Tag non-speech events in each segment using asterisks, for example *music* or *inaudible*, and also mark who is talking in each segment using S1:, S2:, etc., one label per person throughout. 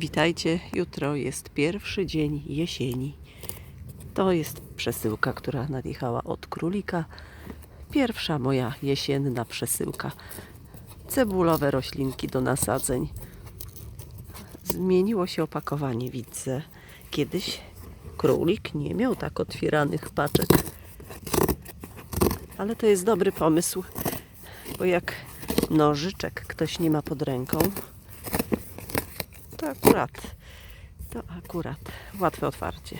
S1: Witajcie, jutro jest pierwszy dzień jesieni. To jest przesyłka, która nadjechała od królika. Pierwsza moja jesienna przesyłka. Cebulowe roślinki do nasadzeń. Zmieniło się opakowanie, widzę. Kiedyś królik nie miał tak otwieranych paczek. Ale to jest dobry pomysł, bo jak nożyczek ktoś nie ma pod ręką, akurat, to akurat łatwe otwarcie.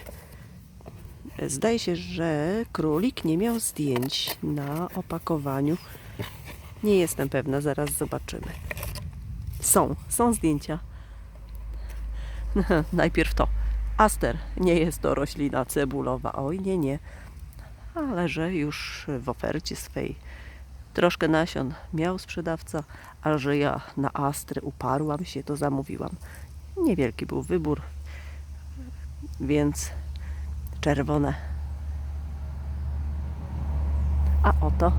S1: Zdaje się, że królik nie miał zdjęć na opakowaniu. Nie jestem pewna, zaraz zobaczymy. Są, są zdjęcia. *laughs* Najpierw to. Aster, nie jest to roślina cebulowa. Oj, nie, nie. Ale że już w ofercie swej troszkę nasion miał sprzedawca, a że ja na Astrę uparłam się, to zamówiłam. Niewielki był wybór, więc czerwone. A oto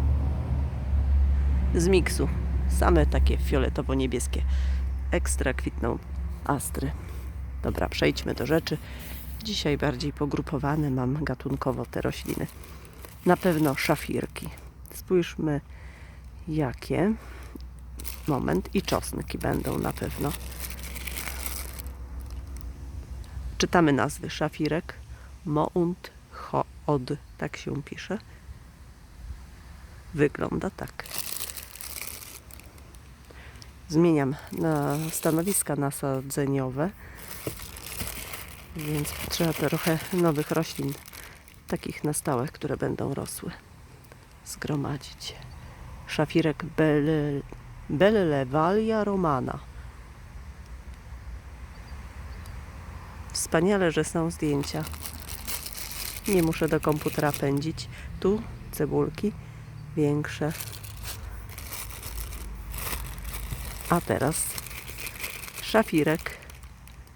S1: z miksu. Same takie fioletowo-niebieskie. Ekstra kwitną astry. Dobra, przejdźmy do rzeczy. Dzisiaj bardziej pogrupowane mam gatunkowo te rośliny. Na pewno szafirki. Spójrzmy jakie. Moment. I czosnki będą na pewno. Czytamy nazwy. Szafirek, Mount Hood, tak się pisze. Wygląda tak. Zmieniam na stanowiska nasadzeniowe, więc trzeba trochę nowych roślin, takich na stałe, które będą rosły, zgromadzić. Szafirek Belle, romana. Wspaniale, że są zdjęcia. Nie muszę do komputera pędzić. Tu cebulki większe. A teraz szafirek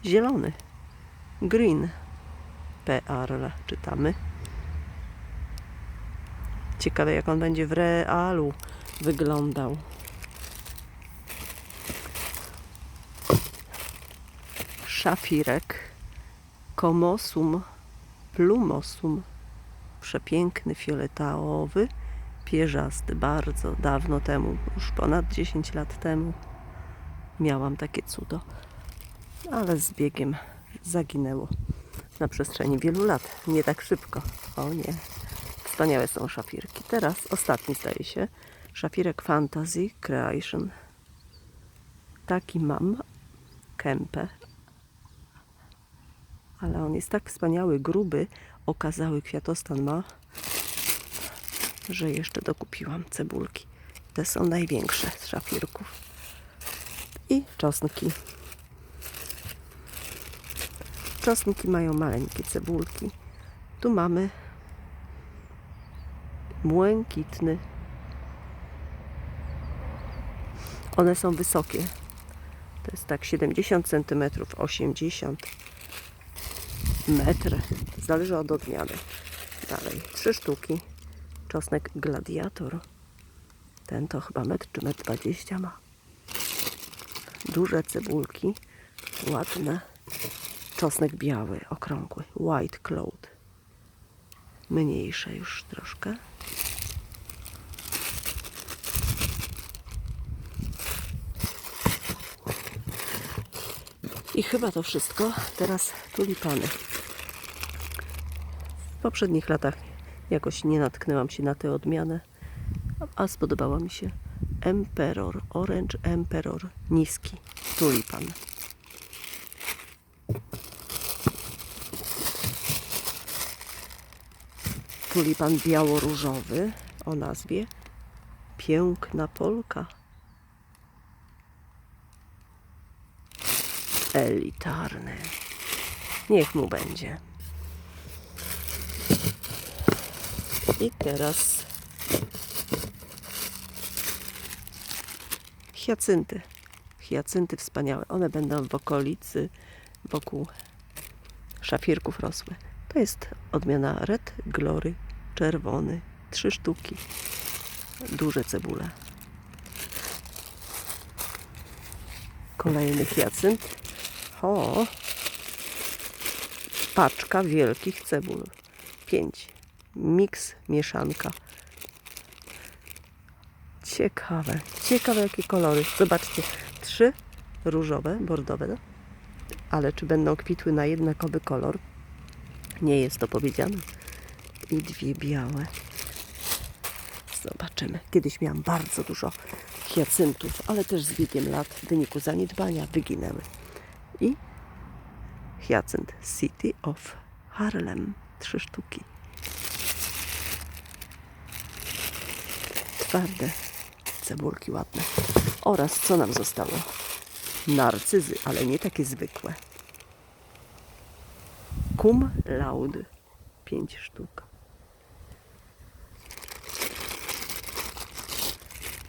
S1: zielony. Green. PR czytamy. Ciekawe jak on będzie w realu wyglądał. Szafirek Komosum plumosum. Przepiękny, fioletowy, pierzasty, bardzo dawno temu, już ponad 10 lat temu miałam takie cudo, ale z biegiem zaginęło na przestrzeni wielu lat. Nie tak szybko. O nie. Wspaniałe są szafirki. Teraz ostatni zdaje się. Szafirek Fantasy Creation. Taki mam. Kępę. Ale on jest tak wspaniały, gruby. Okazały kwiatostan ma, że jeszcze dokupiłam cebulki. Te są największe z szafirków. I czosnki. Czosnki mają maleńkie cebulki. Tu mamy błękitny. One są wysokie. To jest tak 70 cm, 80 metr. Zależy od odmiany. Dalej, trzy sztuki. Czosnek gladiator. Ten to chyba metr czy metr 20 ma. Duże cebulki. Ładne. Czosnek biały, okrągły. White cloud. Mniejsze już troszkę. I chyba to wszystko. Teraz tulipany. Poprzednich latach jakoś nie natknęłam się na tę odmianę, a spodobała mi się Emperor, Orange Emperor, niski tulipan. Tulipan biało-różowy o nazwie Piękna Polka. Elitarny. Niech mu będzie. I teraz hiacynty. Hiacynty wspaniałe. One będą w okolicy, wokół szafirków rosły. To jest odmiana Red Glory, czerwony. Trzy sztuki. Duże cebule. Kolejny hiacynt. O! Paczka wielkich cebul. Pięć. Miks, mieszanka. Ciekawe. Ciekawe jakie kolory. Zobaczcie. Trzy różowe, bordowe. Ale czy będą kwitły na jednakowy kolor? Nie jest to powiedziane. I dwie białe. Zobaczymy. Kiedyś miałam bardzo dużo hiacyntów, ale też z biegiem lat w wyniku zaniedbania wyginęły. I hiacynt City of Harlem. Trzy sztuki. Twarde cebulki ładne. Oraz co nam zostało? Narcyzy, ale nie takie zwykłe. Cum laude. Pięć sztuk.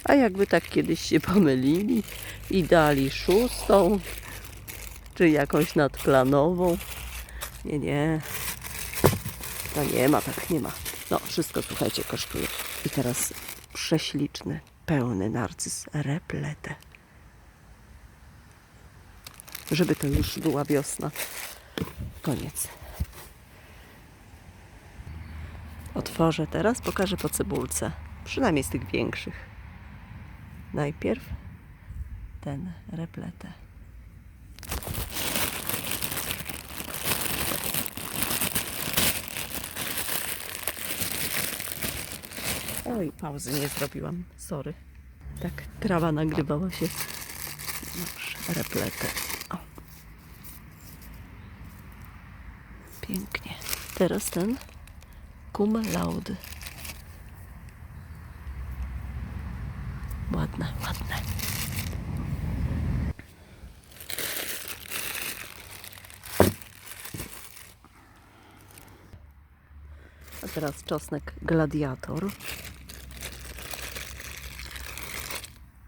S1: A jakby tak kiedyś się pomylili i dali szóstą, czy jakąś nadplanową. Nie, nie. To nie ma, tak nie ma. No, wszystko, słuchajcie, kosztuje. I teraz prześliczny, pełny narcyz, repletę. Żeby to już była wiosna. Koniec. Otworzę teraz, pokażę po cebulce. Przynajmniej z tych większych. Najpierw ten repletę. Oj, pauzy nie zrobiłam. Sorry. Tak, trawa nagrywała się. Masz repletę. O. Pięknie. Teraz ten cum laude. Ładne, ładne. A teraz czosnek gladiator.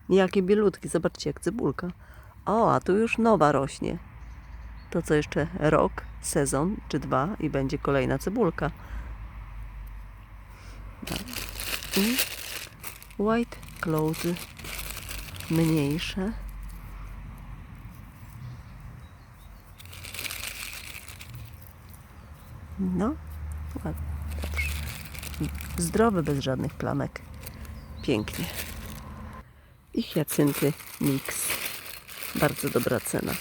S1: Jakie bielutki, zobaczcie jak cebulka. O, a tu już nowa rośnie. To co jeszcze rok, sezon czy dwa i będzie kolejna cebulka. I white clothes mniejsze. No, ładnie. Zdrowy, bez żadnych plamek. Pięknie. I hiacynty mix. Bardzo dobra cena.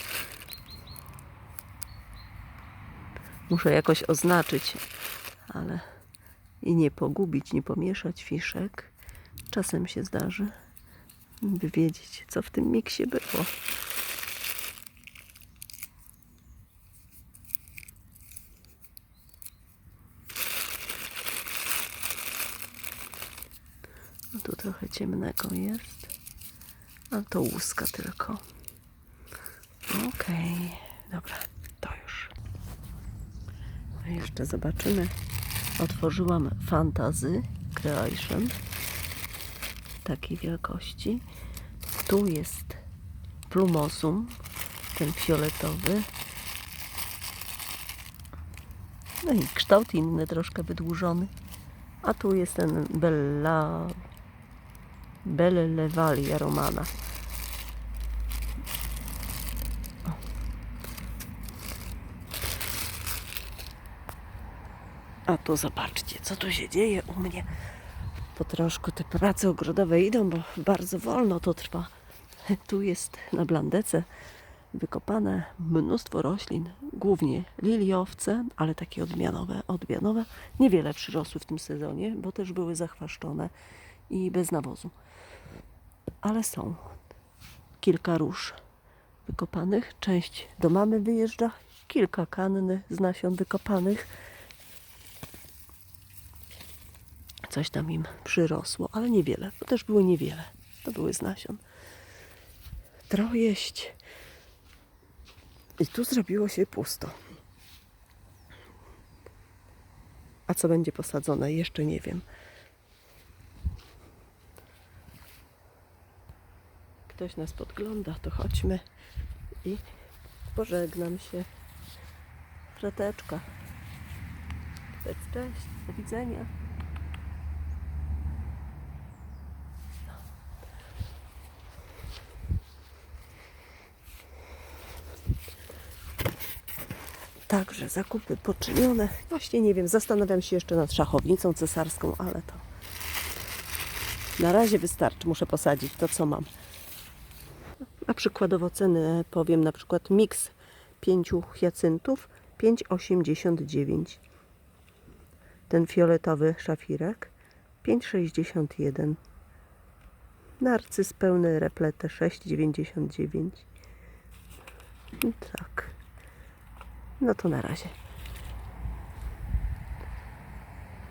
S1: Muszę jakoś oznaczyć, ale i nie pogubić, nie pomieszać fiszek. Czasem się zdarzy, by wiedzieć, co w tym miksie było. No tu trochę ciemnego jest, a to łuska tylko. Okej, dobra, to już. A jeszcze zobaczymy. Otworzyłam Fantazy Creation takiej wielkości. Tu jest plumosum, ten fioletowy. No i kształt inny, troszkę wydłużony. A tu jest ten Bella... Belle Levalia Romana. A tu zobaczcie, co tu się dzieje u mnie po troszku te prace ogrodowe idą, bo bardzo wolno to trwa. Tu jest na blandece wykopane mnóstwo roślin, głównie liliowce, ale takie odmianowe, odmianowe. Niewiele przyrosły w tym sezonie, bo też były zachwaszczone i bez nawozu. Ale są kilka róż wykopanych. Część do mamy wyjeżdża, kilka kanny z nasion wykopanych coś tam im przyrosło, ale niewiele, bo też było niewiele. To były z nasion. Trojeść. I tu zrobiło się pusto. A co będzie posadzone, jeszcze nie wiem. Ktoś nas podgląda, to chodźmy i pożegnam się. Freteczka. Cześć, cześć. Do widzenia. Także zakupy poczynione. Właśnie nie wiem, zastanawiam się jeszcze nad szachownicą cesarską, ale to na razie wystarczy. Muszę posadzić to, co mam. A przykładowo ceny powiem, na przykład miks pięciu hiacyntów 5,89. Ten fioletowy szafirek 5,61. Narcyz pełny repletę 6,99. Tak. No to na razie.